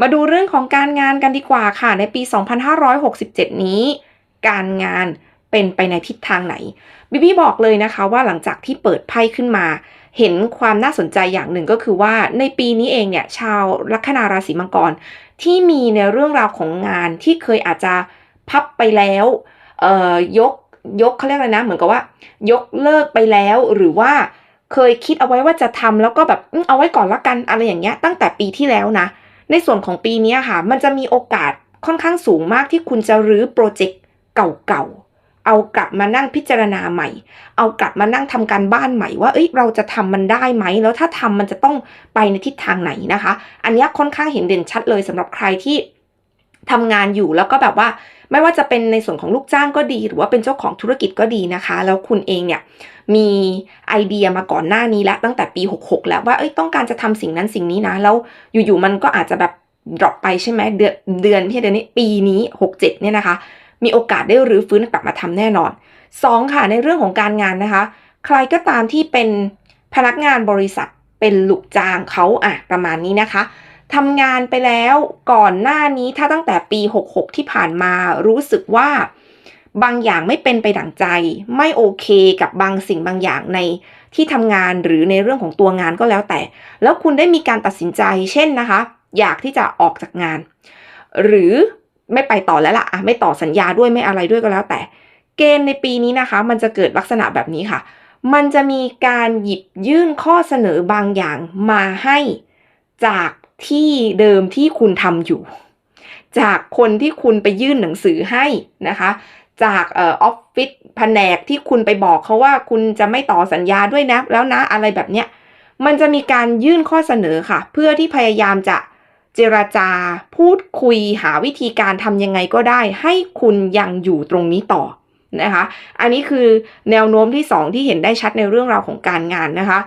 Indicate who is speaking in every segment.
Speaker 1: มาดูเรื่องของการงานกันดีกว่าค่ะ ในปี 2567 นี้ การงานเป็นไปในทิศทางไหนบิบี้บอกเลยนะคะว่าหลังจากที่เปิดไพ่ขึ้นมา เห็นความน่าสนใจอย่างหนึ่งก็คือว่าในปีนี้เองเนี่ยชาวลัคนาราศีมังกร ที่มีในเรื่องราวของงานที่เคยอาจจะพับไปแล้วยกยกเขาเรียกอะไรนะ เหมือนกับว่า ยกเลิกไปแล้วหรือว่าเคยคิดเอาไว้ว่าจะทำแล้วก็แบบเอาไว้ก่อนละกันอะไรอย่างเงี้ยตั้งแต่ปีที่แล้วนะ ในส่วนของปีนี้ค่ะ มันจะมีโอกาสค่อนข้างสูงมากที่คุณจะรื้อโปรเจกต์เก่าๆ เอากลับมานั่งพิจารณาใหม่ เอากลับมานั่งทำการบ้านใหม่ ว่าเอ้ยเราจะทำมันได้ไหม แล้วถ้าทำมันจะต้องไปในทิศทางไหนนะคะ อันนี้ค่อนข้างเห็นเด่นชัดเลยสำหรับใครที่ ทำงานอยู่แล้วก็แบบว่าไม่ว่าจะเป็นในส่วนของลูกจ้างก็ดี หรือว่าเป็นเจ้าของธุรกิจก็ดีนะคะ แล้วคุณเองเนี่ยมีไอเดียมาก่อนหน้านี้แล้วตั้งแต่ปี 66 แล้วว่าเอ้ยต้องการจะทำสิ่งนั้นสิ่งนี้นะ แล้วอยู่ๆมันก็อาจจะแบบดรอปไปใช่ไหมเดือนเดือนไม่เดือนนี้ปีนี้ 67 เนี่ยนะคะ มีโอกาสได้รื้อฟื้นกลับมาทำแน่นอน 2 ค่ะในเรื่องของการงานนะคะ ใครก็ตามที่เป็นพนักงานบริษัทเป็นลูกจ้างเขาอะประมาณนี้นะคะ ทำงานไปแล้วก่อนหน้านี้ถ้าตั้งแต่ปี 66 ที่ผ่านมารู้สึกว่าบางอย่างไม่เป็นไปดั่งใจ ไม่โอเคกับบางสิ่งบางอย่างในที่ทำงานหรือในเรื่องของตัวงานก็แล้วแต่ แล้วคุณได้มีการตัดสินใจเช่นนะคะ อยากที่จะออกจากงาน หรือไม่ไปต่อแล้วละ่ะไม่ต่อสัญญาด้วยไม่อะไรด้วยก็แล้วแต่ เกณฑ์ในปีนี้นะคะ มันจะเกิดลักษณะแบบนี้ค่ะ มันจะมีการหยิบยื่นข้อเสนอบางอย่างมาให้จาก ที่เดิมที่คุณทำอยู่ จากคนที่คุณไปยื่นหนังสือให้นะคะ จากออออฟฟิศแผนกที่คุณไปบอกเขาว่าคุณจะไม่ต่อสัญญาด้วยนะ แล้วนะอะไรแบบเนี้ยมันจะมีการยื่นข้อเสนอค่ะ เพื่อที่พยายามจะเจราจาพูดคุยหาวิธีการทำยังไงก็ได้ ให้คุณยังอยู่ตรงนี้ต่อนะคะ อันนี้คือแนวโน้มที่ 2 ที่เห็นได้ชัดในเรื่องราวของการงานนะคะ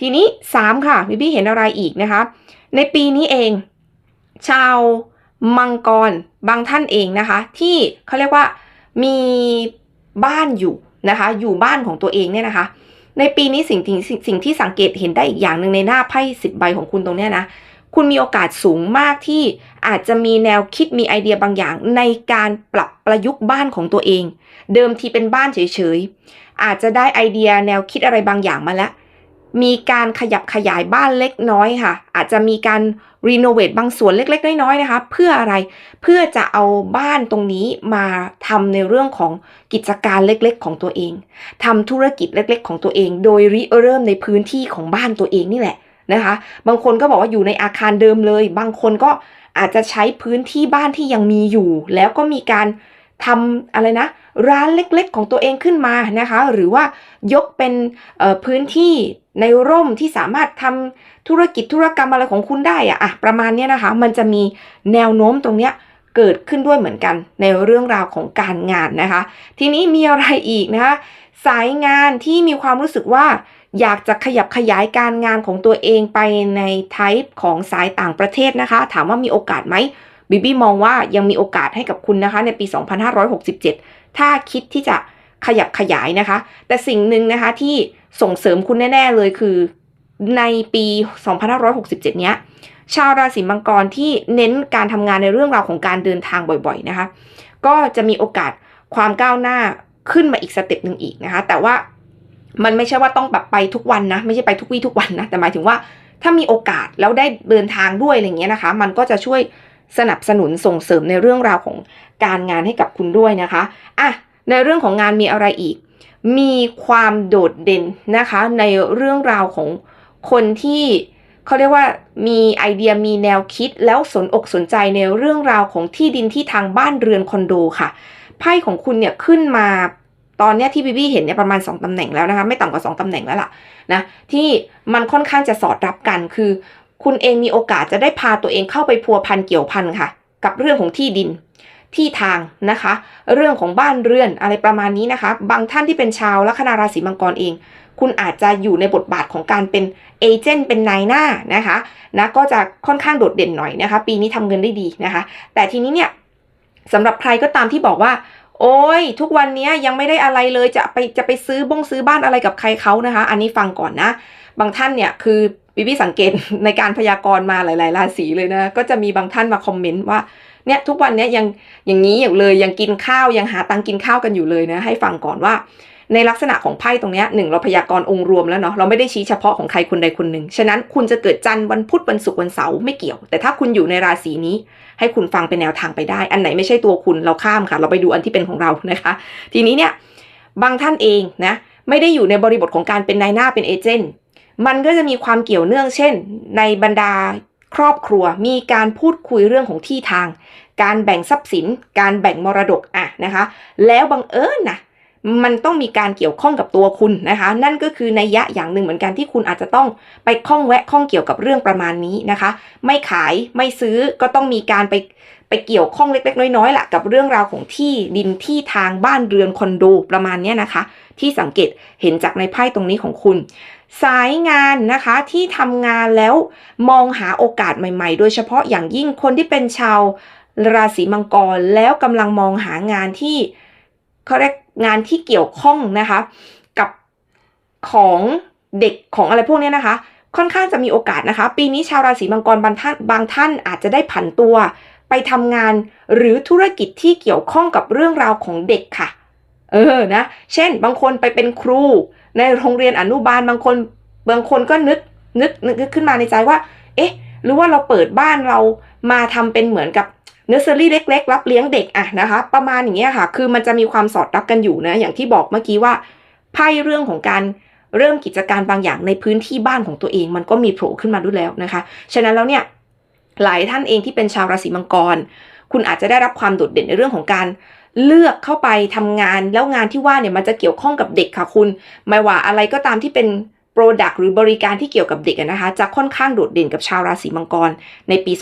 Speaker 1: ทีนี้ 3 ค่ะพี่พี่เห็นอะไรอีกนะคะในปีนี้เอง ชาวมังกรบางท่านเองนะคะ ที่เขาเรียกว่ามีบ้านอยู่นะคะ อยู่บ้านของตัวเองเนี่ยนะคะ ในปีนี้สิ่งที่สิ่งสิ่งที่สังเกตเห็นได้อีกอย่างหนึ่งในหน้าไพ่สิบใบของคุณตรงเนี้ยนะคุณมีโอกาสสูงมากที่อาจจะมีแนวคิดมีไอเดียบางอย่าง ในการปรับประยุกต์บ้านของตัวเอง เดิมทีเป็นบ้านเฉยๆอาจจะได้ไอเดียแนวคิดอะไรบางอย่างมาแล้ว มีการขยับขยายบ้านเล็กน้อยค่ะ อาจจะมีการรีโนเวทบางส่วนเล็ก ๆ น้อยๆนะคะ เพื่ออะไรเพื่อจะเอาบ้านตรงนี้มาทำในเรื่องของกิจการเล็กๆ ของตัวเองทำธุรกิจเล็ก ๆ ของตัวเอง โดยริเริ่มในพื้นที่ของบ้านตัวเองนี่แหละนะคะ บางคนก็บอกว่าอยู่ในอาคารเดิมเลย บางคนก็อาจจะใช้พื้นที่บ้านที่ยังมีอยู่ แล้วก็มีการทำอะไรนะ ร้านเล็กๆ ของตัวเองขึ้นมานะคะ หรือว่ายกเป็นพื้นที่ ในร่มที่สามารถทำธุรกิจธุรกรรมอะไรของคุณได้อะอะประมาณนี้นะคะ มันจะมีแนวโน้มตรงเนี้ยเกิดขึ้นด้วยเหมือนกันในเรื่องราวของการงานนะคะ ทีนี้มีอะไรอีกนะคะสายงานที่มีความรู้สึกว่า อยากจะขยับขยายการงานของตัวเองไปในไทป์ของสายต่างประเทศนะคะ ถามว่ามีโอกาสไหมบิบี้มองว่ายังมีโอกาสให้กับคุณนะคะ ในปี 2567 ถ้าคิดที่จะขยับขยายนะคะ แต่สิ่งหนึ่งนะคะที่ ส่งเสริมคุณแน่ ๆ เลยคือในปี 2567 เนี้ย ชาวราศีมังกรที่เน้นการทำงานในเรื่องราวของการเดินทางบ่อยๆนะคะ ก็จะมีโอกาสความก้าวหน้าขึ้นมาอีกสเต็ปหนึ่งอีกนะคะ แต่ว่ามันไม่ใช่ว่าต้องแบบไปทุกวันนะ ไม่ใช่ไปทุกวี่ทุกวันนะ แต่หมายถึงว่าถ้ามีโอกาสแล้วได้เดินทางด้วยอะไรเงี้ยนะคะ มันก็จะช่วยสนับสนุนส่งเสริมในเรื่องราวของการงานให้กับคุณด้วยนะคะอะในเรื่องของงานมีอะไรอีก มีความโดดเด่นนะคะ ในเรื่องราวของคนที่เขาเรียกว่ามีไอเดียมีแนวคิดแล้วสนอกสนใจในเรื่องราวของที่ดินที่ทางบ้านเรือนคอนโดค่ะไพ่ของคุณเนี่ยขึ้นมาตอนเนี้ยที่บีบี้เห็นเนี่ยประมาณ 2ตำแหน่งแล้วนะคะไม่ต่ำกว่า 2ตำแหน่งแล้วล่ะนะที่มันค่อนข้างจะสอดรับกันคือ คุณเองมีโอกาสจะได้พาตัวเองเข้าไปพัวพันเกี่ยวพันค่ะ กับเรื่องของที่ดิน ที่ทางนะคะ เรื่องของบ้านเรือนอะไรประมาณนี้นะคะ บางท่านที่เป็นชาวลัคนาราศีมังกรเอง คุณอาจจะอยู่ในบทบาทของการเป็นเอเจนต์เป็นนายหน้านะคะนะก็จะค่อนข้างโดดเด่นหน่อยนะคะ ปีนี้ทำเงินได้ดีนะคะ แต่ทีนี้เนี่ยสำหรับใครก็ตามที่บอกว่าโอ้ยทุกวันนี้ยังไม่ได้อะไรเลยจะไปจะไปซื้อบงซื้อบ้านอะไรกับใครเขานะคะ อันนี้ฟังก่อนนะ บางท่านเนี่ยคือวิวิสังเกตในการพยากรณ์มาหลาย ๆ ราศีเลยนะ ก็จะมีบางท่านมาคอมเมนต์ว่า เนี่ยทุกวันเนี้ยยังอย่างนี้อยู่เลยยังกินข้าวยังหาตังกินข้าวกันอยู่เลยนะให้ฟังก่อนว่า ในลักษณะของไพ่ตรงนี้หนึ่งเราพยากรณ์องค์รวมแล้วเนาะเราไม่ได้ชี้เฉพาะของใครคนใดคนหนึ่งฉะนั้นคุณจะเกิดจันทร์วันพุธวันศุกร์วันเสาร์ไม่เกี่ยว แต่ถ้าคุณอยู่ในราศีนี้ ให้คุณฟังเป็นแนวทางไปได้ อันไหนไม่ใช่ตัวคุณเราข้ามค่ะ เราไปดูอันที่เป็นของเรานะคะ ทีนี้เนี่ยบางท่านเองนะไม่ได้อยู่ในบริบทของการเป็นนายหน้าเป็นเอเจนต์มันก็จะมีความเกี่ยวเนื่องเช่น ในบรรดา ครอบครัวมีการพูดคุยเรื่องของที่ทาง การแบ่งทรัพย์สิน การแบ่งมรดกอะนะคะ แล้วบังเอิญนะมันต้องมีการเกี่ยวข้องกับตัวคุณนะคะ นั่นก็คือในยะอย่างหนึ่งเหมือนกันที่คุณอาจจะต้องไปข้องแวะข้องเกี่ยวกับเรื่องประมาณนี้นะคะ ไม่ขายไม่ซื้อก็ต้องมีการไปไปเกี่ยวข้องเล็กๆ น้อยๆแหละกับเรื่องราวของที่ดินที่ทางบ้านเรือนคอนโดประมาณนี้นะคะ ที่สังเกตเห็นจากในไพ่ตรงนี้ของคุณ สายงานนะคะที่ทำงานแล้วมองหาโอกาสใหม่ๆ โดยเฉพาะอย่างยิ่งคนที่เป็นชาวราศีมังกรแล้วกำลังมองหางานที่เขาเรียกงานที่เกี่ยวข้องนะคะ กับของเด็กของอะไรพวกนี้นะคะ ค่อนข้างจะมีโอกาสนะคะ ปีนี้ชาวราศีมังกรบางท่านบางท่านอาจจะได้ผันตัว ไปทำงานหรือธุรกิจที่เกี่ยวข้องกับเรื่องราวของเด็กค่ะ เออนะ เช่น บางคนไปเป็นครู ในโรงเรียนอนุบาลบางคนบางคนก็นึกนึกนึกขึ้นมาในใจว่า เอ๊ะ หรือว่าเราเปิดบ้านเรามาทำเป็นเหมือนกับเนอร์เซอรี่เล็ก ๆ รับเลี้ยงเด็กอะนะคะ ประมาณอย่างเงี้ยค่ะ คือมันจะมีความสอดรับกันอยู่นะ อย่างที่บอกเมื่อกี้ว่าไพ่เรื่องของการเริ่มกิจการบางอย่างในพื้นที่บ้านของตัวเอง มันก็มีโผล่ขึ้นมาด้วยแล้วนะคะ ฉะนั้นแล้วเนี่ยหลายท่านเองที่เป็นชาวราศีมังกร คุณอาจจะได้รับความโดดเด่นในเรื่องของการ เลือกเข้าไปทำงานแล้วงานที่ว่าเนี่ยมันจะเกี่ยวข้องกับเด็กค่ะคุณ ไม่ว่าอะไรก็ตามที่เป็นโปรดักต์หรือบริการที่เกี่ยวกับเด็กนะคะ จะค่อนข้างโดดเด่นกับชาวราศีมังกรในปี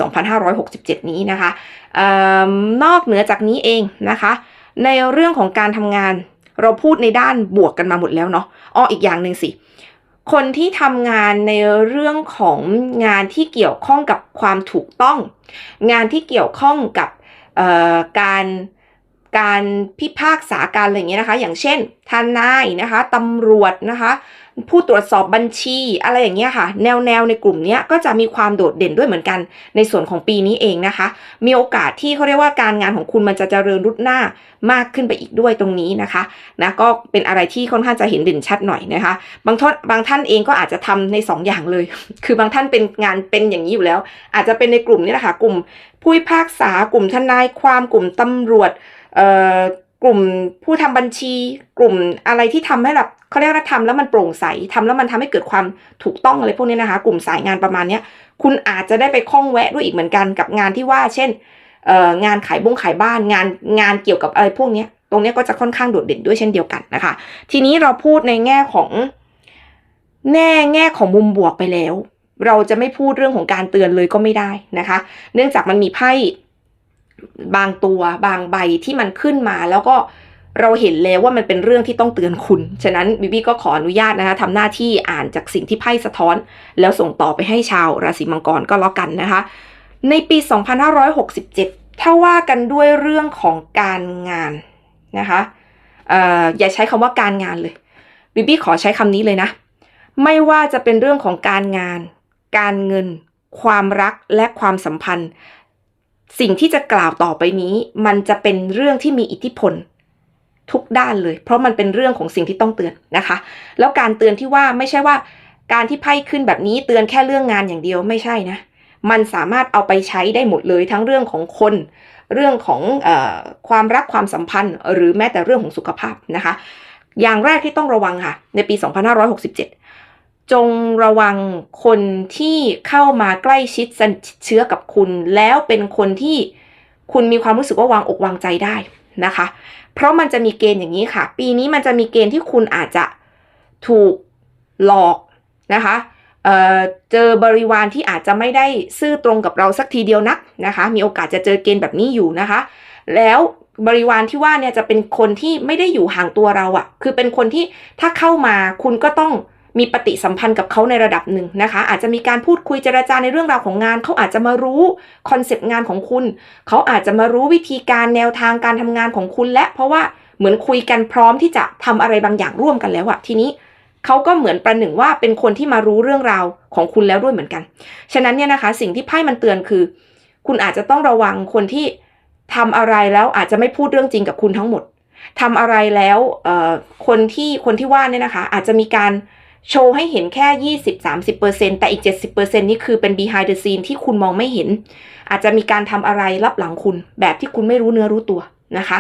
Speaker 1: 2567 นี้นะคะออนอกเหนือจากนี้เองนะคะ ในเรื่องของการทำงานเราพูดในด้านบวกกันมาหมดแล้วเนาะอ้ออีกอย่างหนึ่งสิ คนที่ทำงานในเรื่องของงานที่เกี่ยวข้องกับความถูกต้อง งานที่เกี่ยวข้องกับการ การพิพากษาการอะไรอย่างเงี้ยนะคะ อย่างเช่นทนายนะคะตำรวจนะคะ ผู้ตรวจสอบบัญชีอะไรอย่างเงี้ยค่ะ แนวแนวในกลุ่มนี้ก็จะมีความโดดเด่นด้วยเหมือนกัน ในส่วนของปีนี้เองนะคะ มีโอกาสที่เขาเรียกว่าการงานของคุณมันจะเจริญรุดหน้ามากขึ้นไปอีกด้วยตรงนี้นะคะนะก็เป็นอะไรที่ค่อนข้างจะเห็นเด่นชัดหน่อยนะคะ บางท่านบางท่านเองก็อาจจะทำใน 2ออย่างเลย คือบางท่านเป็นงานเป็นอย่างนี้อยู่แล้ว อาจจะเป็นในกลุ่มนี้แหละค่ะกลุ่มผู้พิพากษากลุ่มทนายความกลุ่มตำรวจเอ่อ กลุ่มผู้ทำบัญชี กลุ่มอะไรที่ทำให้แบบเขาเรียกว่าทำแล้วมันโปร่งใสทำแล้วมันทำให้เกิดความถูกต้องอะไรพวกนี้นะคะ กลุ่มสายงานประมาณเนี้ยคุณอาจจะได้ไปคล้องแวะด้วยอีกเหมือนกันกับงานที่ว่า เช่นงานขายบงขายบ้านงานงานเกี่ยวกับอะไรพวกนี้ตรงนี้ก็จะค่อนข้างโดดเด่นด้วยเช่นเดียวกันนะคะ ทีนี้เราพูดในแง่ของแน่แง่ของมุมบวกไปแล้ว เราจะไม่พูดเรื่องของการเตือนเลยก็ไม่ได้นะคะ เนื่องจากมันมีไพ่ บางตัวบางใบที่มันขึ้นมา แล้วก็เราเห็นแล้วว่ามันเป็นเรื่องที่ต้องเตือนคุณ ฉะนั้นบิบี้ก็ขออนุญาตนะคะทำหน้าที่อ่านจากสิ่งที่ไพ่สะท้อน แล้วส่งต่อไปให้ชาวราศีมังกรก็แล้วกันนะคะ ในปี 2567 ถ้าว่ากันด้วยเรื่องของการงานนะคะเอ่ออย่าใช้คำว่าการงานเลยบิบี้ขอใช้คำนี้เลยนะ ไม่ว่าจะเป็นเรื่องของการงาน การเงิน ความรักและความสัมพันธ์ สิ่งที่จะกล่าวต่อไปนี้ มันจะเป็นเรื่องที่มีอิทธิพลทุกด้านเลย เพราะมันเป็นเรื่องของสิ่งที่ต้องเตือนนะคะ แล้วการเตือนที่ว่าไม่ใช่ว่าการที่ไพ่ขึ้นแบบนี้เตือนแค่เรื่องงานอย่างเดียวไม่ใช่นะ มันสามารถเอาไปใช้ได้หมดเลยทั้งเรื่องของคน เรื่องของออความรักความสัมพันธ์ หรือแม้แต่เรื่องของสุขภาพนะคะ อย่างแรกที่ต้องระวังค่ะ ในปี 2567 จงระวังคนที่เข้ามาใกล้ชิดเชื้อกับคุณ แล้วเป็นคนที่คุณมีความรู้สึกว่าวางอกวางใจได้นะคะ เพราะมันจะมีเกณฑ์อย่างนี้ค่ะ ปีนี้มันจะมีเกณฑ์ที่คุณอาจจะถูกหลอกนะคะเเจอบริวารที่อาจจะไม่ได้ซื่อตรงกับเราสักทีเดียวนักนะคะ มีโอกาสจะเจอเกณฑ์แบบนี้อยู่นะคะ แล้วบริวารที่ว่าเนี่ยจะเป็นคนที่ไม่ได้อยู่ห่างตัวเราอะ่ะ คือเป็นคนที่ถ้าเข้ามาคุณก็ต้อง มีปฏิสัมพันธ์กับเขาในระดับหนึ่งนะคะ อาจจะมีการพูดคุยเจรจาในเรื่องราวของงาน เขาอาจจะมารู้คอนเซปต์งานของคุณ เขาอาจจะมารู้วิธีการแนวทางการทำงานของคุณ และเพราะว่าเหมือนคุยกันพร้อมที่จะทำอะไรบางอย่างร่วมกันแล้วอะทีนี้เขาก็เหมือนประหนึ่งว่าเป็นคนที่มารู้เรื่องราวของคุณแล้วด้วยเหมือนกัน ฉะนั้นเนี่ยนะคะ สิ่งที่ไพ่มันเตือนคือ คุณอาจจะต้องระวังคนที่ทำอะไรแล้วอาจจะไม่พูดเรื่องจริงกับคุณทั้งหมดทำอะไรแล้วเอ่อคนที่คนที่ว่าเนี่ยนะคะ อาจจะมีการ โชว์ให้เห็นแค่ 20-30%แต่อีก 70%นี่คือเป็น behind the scene ที่คุณมองไม่เห็น อาจจะมีการทำอะไรรับหลังคุณ แบบที่คุณไม่รู้เนื้อรู้ตัวนะคะ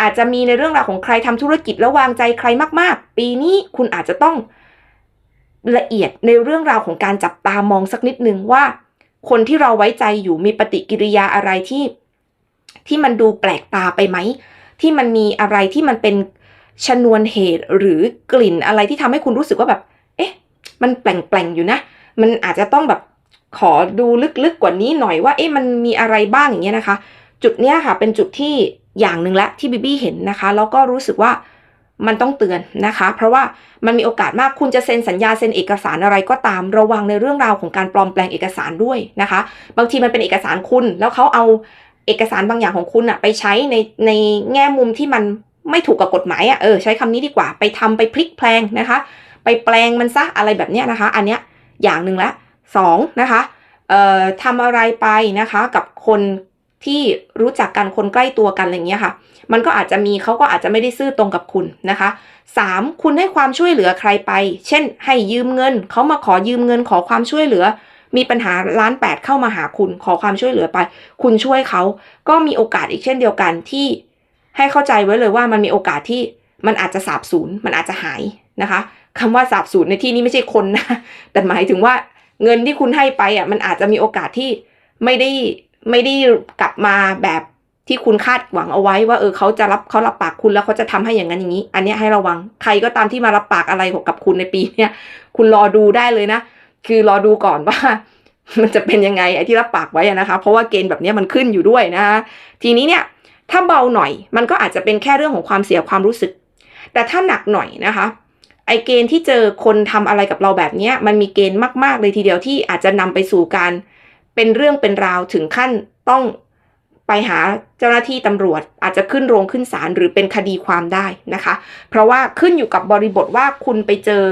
Speaker 1: อาจจะมีในเรื่องราวของใครทำธุรกิจแล้ววางใจใครมากๆ ปีนี้คุณอาจจะต้องละเอียดในเรื่องราวของการจับตามองสักนิดนึงว่า คนที่เราไว้ใจอยู่มีปฏิกิริยาอะไรที่ ที่มันดูแปลกตาไปไหม ที่มันมีอะไรที่มันเป็นชนวนเหตุหรือกลิ่นอะไรที่ทำให้คุณรู้สึกว่าแบบ มันแปลงๆอยู่นะ มันอาจจะต้องแบบขอดูลึกๆกว่านี้หน่อยว่าเอ๊ะมันมีอะไรบ้างอย่างเงี้ยนะคะ จุดเนี้ยค่ะเป็นจุดที่อย่างหนึ่งละที่บิบี้เห็นนะคะแล้วก็รู้สึกว่ามันต้องเตือนนะคะ เพราะว่ามันมีโอกาสมากคุณจะเซ็นสัญญาเซ็นเอกสารอะไรก็ตามระวังในเรื่องราวของการปลอมแปลงเอกสารด้วยนะคะ บางทีมันเป็นเอกสารคุณ แล้วเขาเอาเอกสารบางอย่างของคุณอะไปใช้ในในแง่มุมที่มันไม่ถูกกับกฎหมายอะเออใช้คำนี้ดีกว่าไปทำไปพลิกแปลงนะคะ ไปแปลงมันซะอะไรแบบเนี้ยนะคะ อันเนี้ยอย่างหนึ่งละสองนะคะเอ่อทำอะไรไปนะคะกับคนที่รู้จักกันคนใกล้ตัวกันอะไรเงี้ยค่ะ มันก็อาจจะมีเขาก็อาจจะไม่ได้ซื่อตรงกับคุณนะคะสามคุณให้ความช่วยเหลือใครไป เช่น ให้ยืมเงินเขามาขอยืมเงินขอความช่วยเหลือ มีปัญหาล้านแปดเข้ามาหาคุณขอความช่วยเหลือไป คุณช่วยเขาก็มีโอกาสอีกเช่นเดียวกันที่ให้เข้าใจไว้เลยว่ามันมีโอกาสที่มันอาจจะสาบสูญมันอาจจะหายนะคะ คำว่าสาบสูญในที่นี้ไม่ใช่คนนะ แต่หมายถึงว่าเงินที่คุณให้ไปอะมันอาจจะมีโอกาสที่ไม่ได้ไม่ได้กลับมาแบบที่คุณคาดหวังเอาไว้ว่าเออเขาจะรับเขารับปากคุณแล้วเขาจะทำให้อย่างนั้นอย่างนี้ อันนี้ให้ระวังใครก็ตามที่มารับปากอะไรกับคุณในปีเนี้ยคุณรอดูได้เลยนะ คือรอดูก่อนว่า มันจะเป็นยังไงไอ้ที่รับปากไว้นะคะ เพราะว่าเกณฑ์แบบนี้มันขึ้นอยู่ด้วยนะคะทีนี้เนี่ยถ้าเบาหน่อยมันก็อาจจะเป็นแค่เรื่องของความเสียความรู้สึก แต่ถ้าหนักหน่อยนะคะ ไอเกณฑ์ที่เจอคนทำอะไรกับเราแบบเนี้ยมันมีเกณฑ์มากๆเลยทีเดียวที่อาจจะนำไปสู่การเป็นเรื่องเป็นราวถึงขั้นต้องไปหาเจ้าหน้าที่ตำรวจอาจจะขึ้นโรงขึ้นศาลหรือเป็นคดีความได้นะคะ เพราะว่าขึ้นอยู่กับบริบทว่าคุณไปเจอ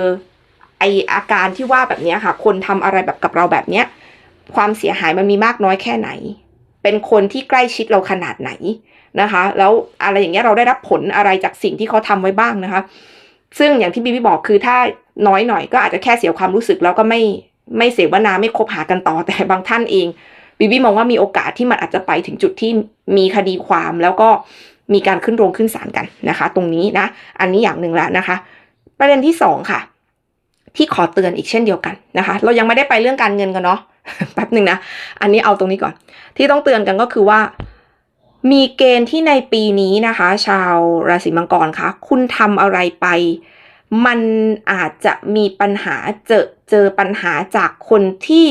Speaker 1: ไออาการที่ว่าแบบนี้ค่ะ คนทำอะไรแบบกับเราแบบเนี้ยความเสียหายมันมีมากน้อยแค่ไหน เป็นคนที่ใกล้ชิดเราขนาดไหนนะคะ แล้วอะไรอย่างเงี้ยเราได้รับผลอะไรจากสิ่งที่เขาทำไว้บ้างนะคะ ซึ่งอย่างที่บีบีบอกคือถ้าน้อยหน่อยก็อาจจะแค่เสียความรู้สึกแล้วก็ไม่ไม่เสวนาไม่คบหากันต่อแต่บางท่านเองบีบีมองว่ามีโอกาสที่มันอาจจะไปถึงจุดที่มีคดีความแล้วก็มีการขึ้นโรงขึ้นศาลกันนะคะ ตรงนี้นะ อันนี้อย่างหนึ่งแล้วนะคะ ประเด็นที่สองค่ะ ที่ขอเตือนอีกเช่นเดียวกันนะคะ เรายังไม่ได้ไปเรื่องการเงินกันเนาะแป๊บหนึ่งนะ อันนี้เอาตรงนี้ก่อน ที่ต้องเตือนกันก็คือว่า มีเกณฑ์ที่ในปีนี้นะคะ ชาวราศีมังกรคะคุณทำอะไรไป มันอาจจะมีปัญหาเจอเจอปัญหาจากคนที่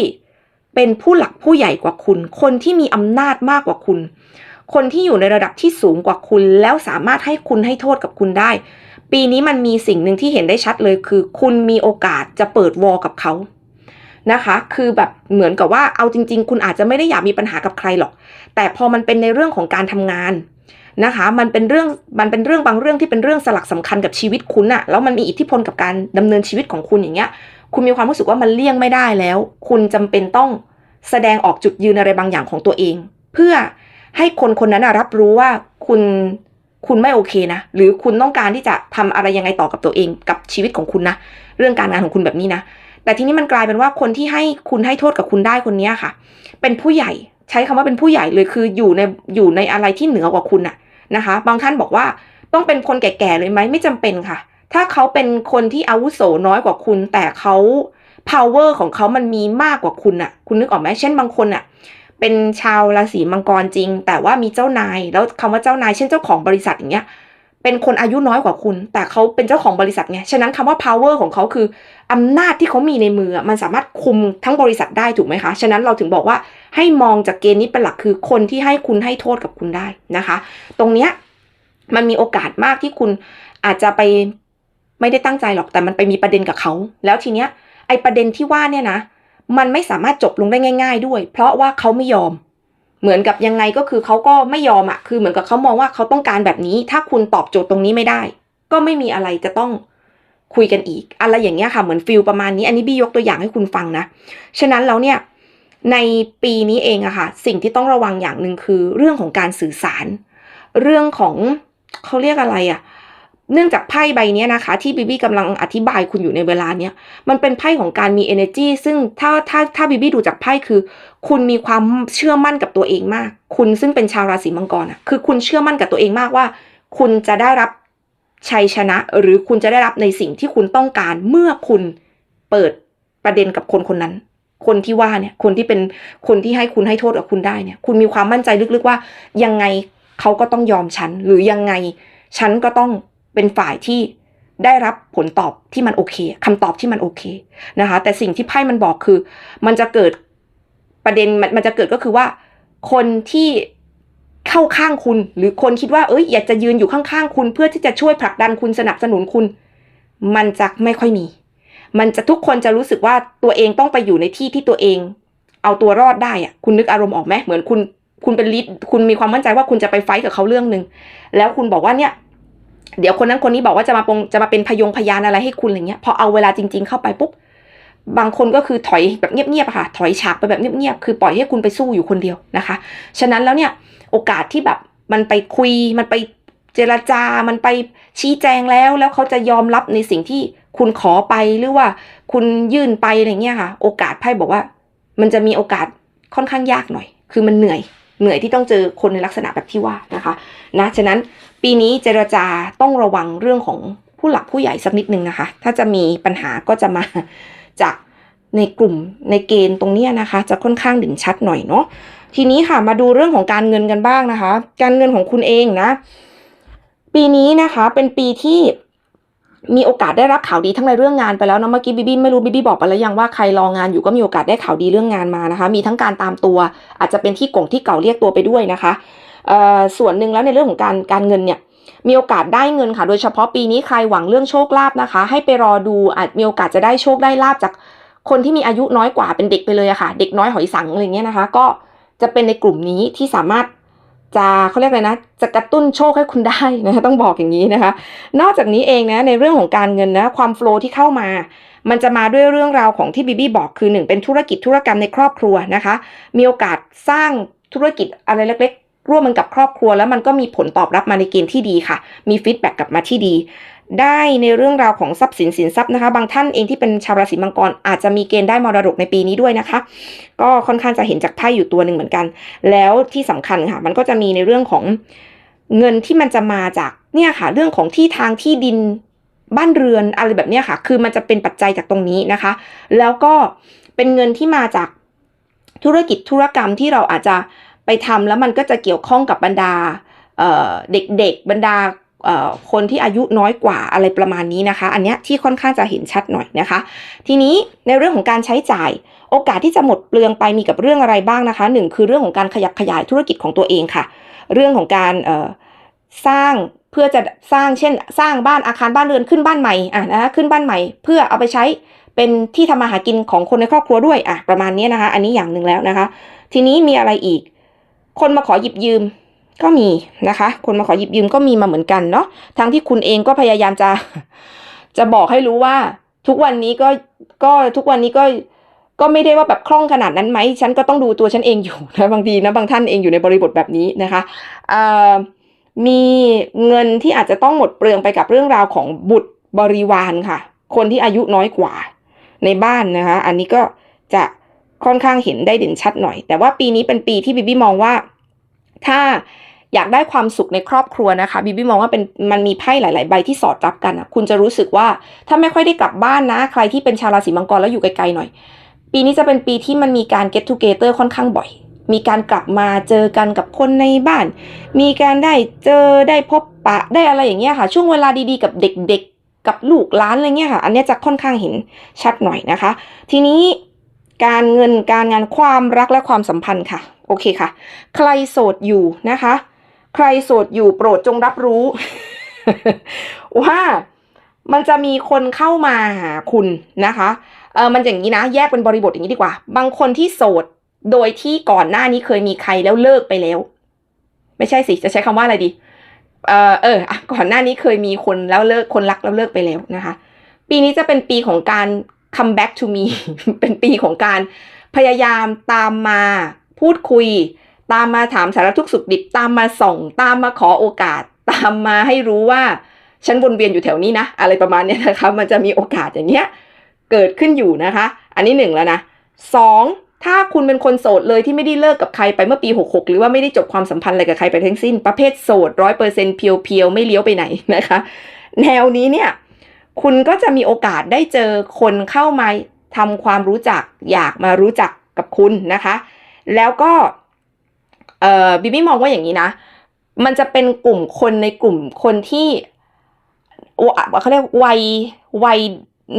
Speaker 1: เป็นผู้หลักผู้ใหญ่กว่าคุณ คนที่มีอำนาจมากกว่าคุณ คนที่อยู่ในระดับที่สูงกว่าคุณ แล้วสามารถให้คุณให้โทษกับคุณได้ ปีนี้มันมีสิ่งหนึ่งที่เห็นได้ชัดเลยคือ คุณมีโอกาสจะเปิดวอลกับเขา นะคะ คือแบบเหมือนกับว่าเอาจริง ๆ คุณอาจจะไม่ได้อยากมีปัญหากับใครหรอก แต่พอมันเป็นในเรื่องของการทำงานนะคะ มันเป็นเรื่องมันเป็นเรื่องบางเรื่องที่เป็นเรื่องสลักสำคัญกับชีวิตคุณอะแล้วมันมีอิทธิพลกับการดำเนินชีวิตของคุณอย่างเงี้ย คุณมีความรู้สึกว่ามันเลี่ยงไม่ได้แล้ว คุณจำเป็นต้องแสดงออกจุดยืนอะไรบางอย่างของตัวเอง เพื่อให้คนคนนั้นรับรู้ว่าคุณคุณไม่โอเคนะ หรือคุณต้องการที่จะทำอะไรยังไงต่อกับตัวเองกับชีวิตของคุณนะ เรื่องการงานของคุณแบบนี้นะ แต่ทีนี้มันกลายเป็นว่าคนที่ให้คุณให้โทษกับคุณได้คนเนี้ยค่ะ เป็นผู้ใหญ่ใช้คำว่าเป็นผู้ใหญ่เลยคืออยู่ในอยู่ในอะไรที่เหนือกว่าคุณอะนะคะ บางท่านบอกว่าต้องเป็นคนแก่ๆเลยไหมไม่จำเป็นค่ะ ถ้าเขาเป็นคนที่อาวุโสน้อยกว่าคุณ แต่เขา power ของเขามันมีมากกว่าคุณอะคุณนึกออกไหมเช่นบางคนอะเป็นชาวราศีมังกรจริง แต่ว่ามีเจ้านาย แล้วคำว่าเจ้านาย เช่นเจ้าของบริษัทอย่างเงี้ย เป็นคนอายุน้อยกว่าคุณ แต่เขาเป็นเจ้าของบริษัทไง ฉะนั้นคำว่า power ของเขาคืออำนาจที่เขามีในมือ มันสามารถคุมทั้งบริษัทได้ถูกไหมคะ ฉะนั้นเราถึงบอกว่าให้มองจากเกณฑ์นี้เป็นหลักคือคนที่ให้คุณให้โทษกับคุณได้นะคะ ตรงเนี้ยมันมีโอกาสมากที่คุณอาจจะไปไม่ได้ตั้งใจหรอกแต่มันไปมีประเด็นกับเขา แล้วทีเนี้ยไอประเด็นที่ว่าเนี่ยนะ มันไม่สามารถจบลงได้ง่าย ๆ ด้วย เพราะว่าเขาไม่ยอม เหมือนกับยังไงก็คือเขาก็ไม่ยอมอะคือเหมือนกับเขามองว่าเขาต้องการแบบนี้ ถ้าคุณตอบโจทย์ตรงนี้ไม่ได้ ก็ไม่มีอะไรจะต้องคุยกันอีก อะไรอย่างเงี้ยค่ะเหมือนฟิลประมาณนี้ อันนี้บี้ยกตัวอย่างให้คุณฟังนะฉะนั้นแล้วเนี่ยในปีนี้เองอะค่ะ สิ่งที่ต้องระวังอย่างหนึ่งคือเรื่องของการสื่อสาร เรื่องของเขาเรียกอะไรอะ เนื่องจากไพ่ใบนี้นะคะ ที่บีบี้กำลังอธิบายคุณอยู่ในเวลาเนี้ยมันเป็นไพ่ของการมี energy ซึ่งถ้าถ้าถ้าบีบี้ดูจากไพ่คือ คุณมีความเชื่อมั่นกับตัวเองมาก คุณซึ่งเป็นชาวราศีมังกรอะคือคุณเชื่อมั่นกับตัวเองมากว่า คุณจะได้รับชัยชนะ หรือคุณจะได้รับในสิ่งที่คุณต้องการเมื่อคุณเปิดประเด็นกับคนคนนั้น คนที่ว่าเนี่ยคนที่เป็นคนที่ให้คุณให้โทษกับคุณได้เนี่ย คุณมีความมั่นใจลึกๆว่ายังไงเขาก็ต้องยอมฉัน หรือยังไงฉันก็ต้อง เป็นฝ่ายที่ได้รับผลตอบที่มันโอเคคำตอบที่มันโอเคนะคะ แต่สิ่งที่ไพ่มันบอกคือ มันจะเกิดประเด็นมันมันจะเกิดก็คือว่า คนที่เข้าข้างคุณ หรือคนคิดว่าเอ้ยอยากจะยืนอยู่ข้างๆคุณ เพื่อที่จะช่วยผลักดันคุณสนับสนุนคุณ มันจะไม่ค่อยมี มันจะทุกคนจะรู้สึกว่าตัวเองต้องไปอยู่ในที่ที่ตัวเอง เอาตัวรอดได้อะคุณนึกอารมณ์ออกไหมเหมือนคุณคุณเป็นลีดคุณมีความมั่นใจว่าคุณจะไปไฟท์กับเขาเรื่องหนึ่งแล้วคุณบอกว่าเนี่ย เดี๋ยวคนนั้นคนนี้บอกว่าจะมาปงจะมาเป็นพยงพยานอะไรให้คุณอะไรเงี้ยพอเอาเวลาจริง ๆ เข้าไปปุ๊บบางคนก็คือถอยแบบเงียบๆค่ะ ถอยฉากไปแบบเงียบๆคือปล่อยให้คุณไปสู้อยู่คนเดียวนะคะ ฉะนั้นแล้วเนี่ยโอกาสที่แบบมันไปคุยมันไปเจรจา มันไปชี้แจงแล้ว แล้วเขาจะยอมรับในสิ่งที่คุณขอไปหรือว่าคุณยื่นไปอะไรเงี้ยค่ะ โอกาสไพ่บอกว่า มันจะมีโอกาสค่อนข้างยากหน่อย คือมันเหนื่อย เหนื่อยที่ต้องเจอคนในลักษณะแบบที่ว่านะคะ นะ ฉะนั้น ปีนี้เจรจาต้องระวังเรื่องของผู้หลักผู้ใหญ่สักนิดนึงนะคะ ถ้าจะมีปัญหาก็จะมาจากในกลุ่มในเกณฑ์ตรงนี้นะคะ จะค่อนข้างเด่นชัดหน่อยเนาะทีนี้ค่ะมาดูเรื่องของการเงินกันบ้างนะคะ การเงินของคุณเองนะ ปีนี้นะคะเป็นปีที่มีโอกาสได้รับข่าวดีทั้งในเรื่องงานไปแล้วเนาะเมื่อกี้บิบี้ไม่รู้บิบี้บอกไปแล้วยังว่าใครรองานอยู่ก็มีโอกาสได้ข่าวดีเรื่องงานมานะคะ มีทั้งการตามตัว อาจจะเป็นที่กงที่เก่าเรียกตัวไปด้วยนะคะ ส่วนหนึ่งแล้วในเรื่องของการการเงินเนี่ยมีโอกาสได้เงินค่ะ โดยเฉพาะปีนี้ใครหวังเรื่องโชคลาภนะคะ ให้ไปรอดูอาจมีโอกาสจะได้โชคได้ลาบจากคนที่มีอายุน้อยกว่าเป็นเด็กไปเลยอะค่ะ เด็กน้อยหอยสังอะไรเงี้ยนะคะ ก็จะเป็นในกลุ่มนี้ที่สามารถจะเขาเรียกอะไรนะ จะกระตุ้นโชคให้คุณได้นะคะต้องบอกอย่างนี้นะคะ นอกจากนี้เองนะในเรื่องของการเงินนะความโฟล์ที่เข้ามา มันจะมาด้วยเรื่องราวของที่บีบี้บอกคือหนึ่งเป็นธุรกิจธุรกรรมในครอบครัวนะคะ มีโอกาสสร้างธุรกิจอะไรเล็ก ร่วมมันกับครอบครัว แล้วมันก็มีผลตอบรับมาในเกณฑ์ที่ดีค่ะ มีฟีดแบ็กกลับมาที่ดี ได้ในเรื่องราวของทรัพย์สินสินทรัพย์นะคะ บางท่านเองที่เป็นชาวราศีมังกรอาจจะมีเกณฑ์ได้มรดกในปีนี้ด้วยนะคะ ก็ค่อนข้างจะเห็นจากไพ่อยู่ตัวหนึ่งเหมือนกัน แล้วที่สำคัญค่ะ มันก็จะมีในเรื่องของเงินที่มันจะมาจากเนี่ยค่ะ เรื่องของที่ทางที่ดินบ้านเรือนอะไรแบบนี้ค่ะ คือมันจะเป็นปัจจัยจากตรงนี้นะคะ แล้วก็เป็นเงินที่มาจากธุรกิจธุรกรรมที่เราอาจจะ ไปทำแล้วมันก็จะเกี่ยวข้องกับบรรดาเด็กๆบรรดาคนที่อายุน้อยกว่าอะไรประมาณนี้นะคะ อันเนี้ยที่ค่อนข้างจะเห็นชัดหน่อยนะคะ ทีนี้ในเรื่องของการใช้จ่าย โอกาสที่จะหมดเปลืองไปมีกับเรื่องอะไรบ้างนะคะหนึ่งคือเรื่องของการขยับขยายธุรกิจของตัวเองค่ะ เรื่องของการสร้างเพื่อจะสร้างเช่น สร้างบ้านอาคารบ้านเรือนขึ้นบ้านใหม่อะนะคะขึ้นบ้านใหม่ เพื่อเอาไปใช้เป็นที่ทำมาหากินของคนในครอบครัวด้วยอะประมาณนี้นะคะ อันนี้อย่างหนึ่งแล้วนะคะ ทีนี้มีอะไรอีก คนมาขอหยิบยืมก็มีนะคะ คนมาขอหยิบยืมก็มีมาเหมือนกันเนาะทั้งที่คุณเองก็พยายามจะ จะบอกให้รู้ว่า ทุกวันนี้ก็ก็ทุกวันนี้ก็ก็ไม่ได้ว่าแบบคล่องขนาดนั้นไหมฉันก็ต้องดูตัวฉันเองอยู่นะบางทีนะบางท่านเองอยู่ในบริบทแบบนี้นะคะมีเงินที่อาจจะต้องหมดเปลืองไปกับเรื่องราวของบุตรบริวารค่ะ คนที่อายุน้อยกว่าในบ้านนะคะ อันนี้ก็จะ ค่อนข้างเห็นได้เด่นชัดหน่อย แต่ว่าปีนี้เป็นปีที่บิบี้มองว่า ถ้าอยากได้ความสุขในครอบครัวนะคะบิบี้มองว่าเป็นมันมีไพ่หลาย ๆ ใบที่สอดรับกันอะคุณจะรู้สึกว่าถ้าไม่ค่อยได้กลับบ้านนะ ใครที่เป็นชาวราศีมังกรแล้วอยู่ไกล ๆ หน่อย ปีนี้จะเป็นปีที่มันมีการ get together ค่อนข้างบ่อย มีการกลับมาเจอกันกับคนในบ้าน มีการได้เจอได้พบปะได้อะไรอย่างเงี้ยค่ะ ช่วงเวลาดี ๆ กับเด็ก ๆ กับลูกหลานอะไรเงี้ยค่ะ อันนี้จะค่อนข้างเห็นชัดหน่อยนะคะ ทีนี้ การเงินการงานความรักและความสัมพันธ์ค่ะ โอเคค่ะ ใครโสดอยู่นะคะ ใครโสดอยู่โปรดจงรับรู้ ว่ามันจะมีคนเข้ามาหาคุณนะคะเออมันอย่างนี้นะแยกเป็นบริบทอย่างนี้ดีกว่า บางคนที่โสดโดยที่ก่อนหน้านี้เคยมีใครแล้วเลิกไปแล้ว ไม่ใช่สิจะใช้คำว่าอะไรดี เออเออก่อนหน้านี้เคยมีคนแล้วเลิกคนรักแล้วเลิกไปแล้วนะคะ ปีนี้จะเป็นปีของการ come back to me เป็นปีของการพยายามตามมาพูดคุย ตามมาถามสารทุกข์สุขดิบตามมาส่ง ตามมาขอโอกาส ตามมาให้รู้ว่าฉันวนเวียนอยู่แถวนี้นะ อะไรประมาณนี้นะคะ มันจะมีโอกาสอย่างเงี้ยเกิดขึ้นอยู่นะคะ อันนี้หนึ่งแล้วนะสองถ้าคุณเป็นคนโสดเลยที่ไม่ได้เลิกกับใครไปเมื่อปี 66 หรือว่าไม่ได้จบความสัมพันธ์อะไรกับใครไปทั้งสิ้น ประเภทโสดร้อยเปอร์เซ็นต์เพียวๆ ไม่เลี้ยวไปไหนนะคะ แนวนี้เนี่ย คุณก็จะมีโอกาสได้เจอคนเข้ามาทำความรู้จัก อยากมารู้จักกับคุณนะคะ แล้วก็เอ่อบิบี้มองว่าอย่างนี้นะ มันจะเป็นกลุ่มคนในกลุ่มคนที่วะเขาเรียกวัยวัย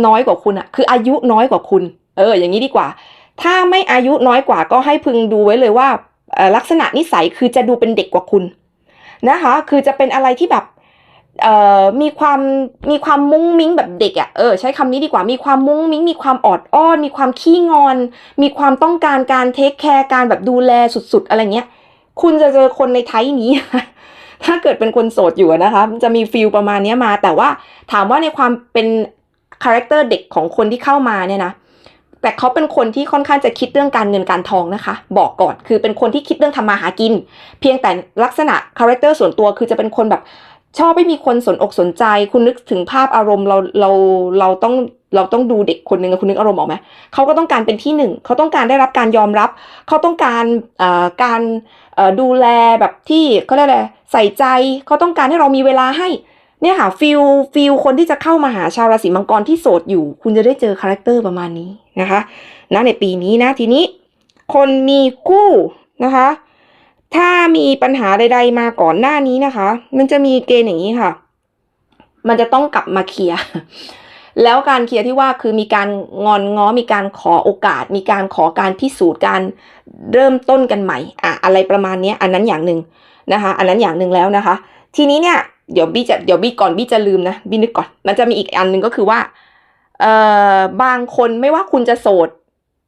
Speaker 1: น้อยกว่าคุณอะคืออายุน้อยกว่าคุณ เออ อย่างนี้ดีกว่า ถ้าไม่อายุน้อยกว่าก็ให้พึงดูไว้เลยว่าลักษณะนิสัยคือจะดูเป็นเด็กกว่าคุณนะคะ คือจะเป็นอะไรที่แบบ มีความมีความมุ้งมิ้งแบบเด็กอะ่ะเออใช้คำนี้ดีกว่ามีความมุ้งมิ้งมีความออดอ้อน มีความขี้งอน มีความต้องการการเทคแคร์การแบบดูแลสุดๆ อะไรเงี้ย คุณจะเจอคนในไทยนี้ ถ้าเกิดเป็นคนโสดอยู่นะคะจะมีฟีลประมาณนี้มา แต่ว่าถามว่าในความเป็นคาแรคเตอร์เด็กของคนที่เข้ามาเนี่ยนะแต่เขาเป็นคนที่ค่อนข้างจะคิดเรื่องการเงินการทองนะคะ บอกก่อนคือเป็นคนที่คิดเรื่องทำมาหากิน เพียงแต่ลักษณะคาแรคเตอร์ส่วนตัวคือจะเป็นคนแบบ ชอบไม่มีคนสนอกสนใจ คุณนึกถึงภาพอารมณ์เราเราเราต้องเราต้องดูเด็กคนหนึ่งคุณนึกอารมณ์ออกไหมเขาก็ต้องการเป็นที่หนึ่งเขาต้องการได้รับการยอมรับ เขาต้องการการดูแลแบบที่เขาเรียกอะไรใส่ใจเขาต้องการให้เรามีเวลาให้เนี่ยค่ะฟิลฟิลคนที่จะเข้ามาหาชาวราศีมังกรที่โสดอยู่ คุณจะได้เจอคาแรคเตอร์ประมาณนี้นะคะนะในปีนี้นะทีนี้ คนมีคู่นะคะ ถ้ามีปัญหาใด ๆ มาก่อนหน้านี้นะคะ มันจะมีเกณฑ์อย่างนี้ค่ะ มันจะต้องกลับมาเคลียร์แล้วการเคลียร์ที่ว่าคือมีการงอนง้อมีการขอโอกาส มีการขอการพิสูจน์การเริ่มต้นกันใหม่อะอะไรประมาณนี้อันนั้นอย่างหนึ่งนะคะ อันนั้นอย่างหนึ่งแล้วนะคะ ทีนี้เนี่ยเดี๋ยวบี้จะเดี๋ยวบี้ก่อนบี้จะลืมนะบี้นึกก่อน มันจะมีอีกอันหนึ่งก็คือว่าเอ่อบางคนไม่ว่าคุณจะโสด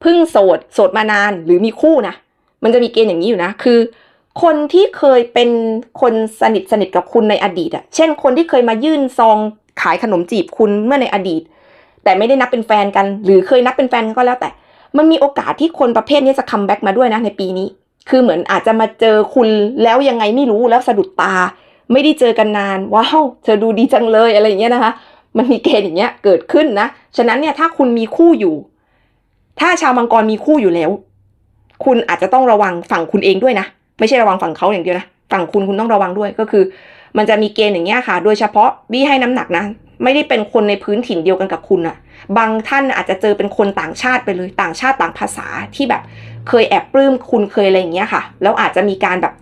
Speaker 1: เพิ่งโสดโสดมานานหรือมีคู่นะมันจะมีเกณฑ์อย่างนี้อยู่นะ คือ คนที่เคยเป็นคนสนิทสนิทกับคุณในอดีตอะเช่น คนที่เคยมายื่นซองขายขนมจีบคุณเมื่อในอดีต แต่ไม่ได้นับเป็นแฟนกัน หรือเคยนับเป็นแฟนก็แล้วแต่ มันมีโอกาสที่คนประเภทนี้จะคัมแบ็กมาด้วยนะในปีนี้ คือเหมือนอาจจะมาเจอคุณแล้วยังไงไม่รู้แล้วสะดุดตา ไม่ได้เจอกันนานว้าวเธอดูดีจังเลยอะไรอย่างเงี้ยนะคะ มันมีเกณฑ์อย่างเงี้ยเกิดขึ้นนะฉะนั้นเนี่ยถ้าคุณมีคู่อยู่ ถ้าชาวมังกรมีคู่อยู่แล้ว คุณอาจจะต้องระวังฝั่งคุณเองด้วยนะ ไม่ใช่ระวังฝั่งเขาอย่างเดียวนะฝั่งคุณคุณต้องระวังด้วยก็คือ มันจะมีเกณฑ์อย่างเงี้ยค่ะ โดยเฉพาะบี้ให้น้ำหนักนะไม่ได้เป็นคนในพื้นถิ่นเดียวกันกับคุณอะบางท่านอาจจะเจอเป็นคนต่างชาติไปเลยต่างชาติต่างภาษาที่แบบเคยแอบปลื้มคุณเคยอะไรอย่างเงี้ยค่ะ แล้วอาจจะมีการแบบ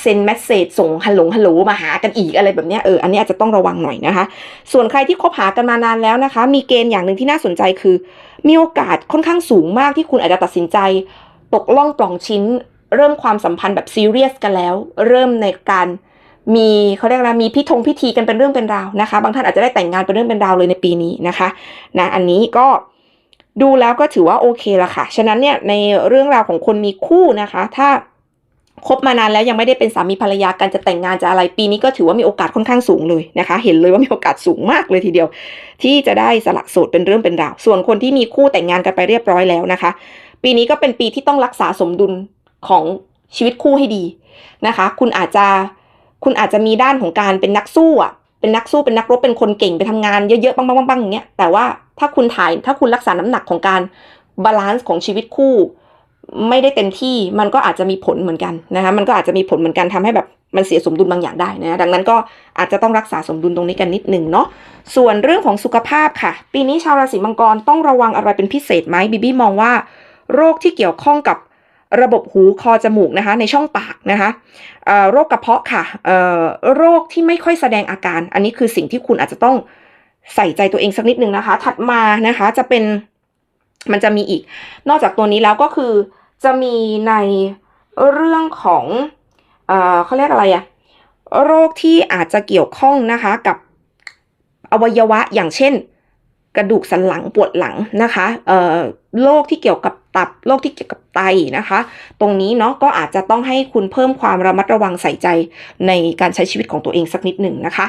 Speaker 1: เซ็นแมสเซจส่งฮัลโหลฮัลโหลมาหากันอีกอะไรแบบเนี้ยเอออันนี้อาจจะต้องระวังหน่อยนะคะ ส่วนใครที่คบหากันมานานแล้วนะคะ มีเกณฑ์อย่างหนึ่งที่น่าสนใจคือ มีโอกาสค่อนข้างสูงมากที่คุณอาจจะตัดสินใจ ตกล่องปล่องชิ้น เริ่มความสัมพันธ์แบบซีเรียสกันแล้ว เริ่มในการมีเขาเรียกอะไรมีพิธงพิธีกันเป็นเรื่องเป็นราวนะคะ บางท่านอาจจะได้แต่งงานเป็นเรื่องเป็นราวเลยในปีนี้นะคะนะอันนี้ก็ดูแล้วก็ถือว่าโอเคละค่ะ ฉะนั้นเนี่ยในเรื่องราวของคนมีคู่นะคะ ถ้าคบมานานแล้วยังไม่ได้เป็นสามีภรรยากันจะแต่งงานจะอะไรปีนี้ก็ถือว่ามีโอกาสค่อนข้างสูงเลยนะคะ เห็นเลยว่ามีโอกาสสูงมากเลยทีเดียว ที่จะได้สละโสดเป็นเรื่องเป็นราว ส่วนคนที่มีคู่แต่งงานกันไปเรียบร้อยแล้วนะคะ ปีนี้ก็เป็นปีที่ต้องรักษาสมดุล ของชีวิตคู่ให้ดีนะคะ คุณอาจจะคุณอาจจะมีด้านของการเป็นนักสู้อะเป็นนักสู้เป็นนักรบเป็นคนเก่งไปทำงานเยอะๆปังๆๆอย่างเงี้ยแต่ว่าถ้าคุณถ่ายถ้าคุณรักษาน้ำหนักของการบาลานซ์ของชีวิตคู่ ไม่ได้เต็มที่มันก็อาจจะมีผลเหมือนกันนะคะมันก็อาจจะมีผลเหมือนกันทำให้แบบมันเสียสมดุลบางอย่างได้นะดังนั้นก็อาจจะต้องรักษาสมดุลตรงนี้กันนิดหนึ่งเนาะส่วนเรื่องของสุขภาพค่ะ ปีนี้ชาวราศีมังกรต้องระวังอะไรเป็นพิเศษไหมบีบี้มองว่า โรคที่เกี่ยวข้องกับ ระบบหูคอจมูกนะคะ ในช่องปากนะคะโรคกระเพาะค่ะโรคที่ไม่ค่อยแสดงอาการ อันนี้คือสิ่งที่คุณอาจจะต้องใส่ใจตัวเองสักนิดนึงนะคะ ถัดมานะคะจะเป็นมันจะมีอีก นอกจากตัวนี้แล้วก็คือจะมีในเรื่องของเออเขาเรียกอะไรอะโรคที่อาจจะเกี่ยวข้องนะคะกับอวัยวะอย่างเช่น กระดูกสันหลังปวดหลังนะคะเอ่อโรคที่เกี่ยวกับตับโรคที่เกี่ยวกับไตนะคะ ตรงนี้เนาะก็อาจจะต้องให้คุณเพิ่มความระมัดระวังใส่ใจในการใช้ชีวิตของตัวเองสักนิดหนึ่งนะคะ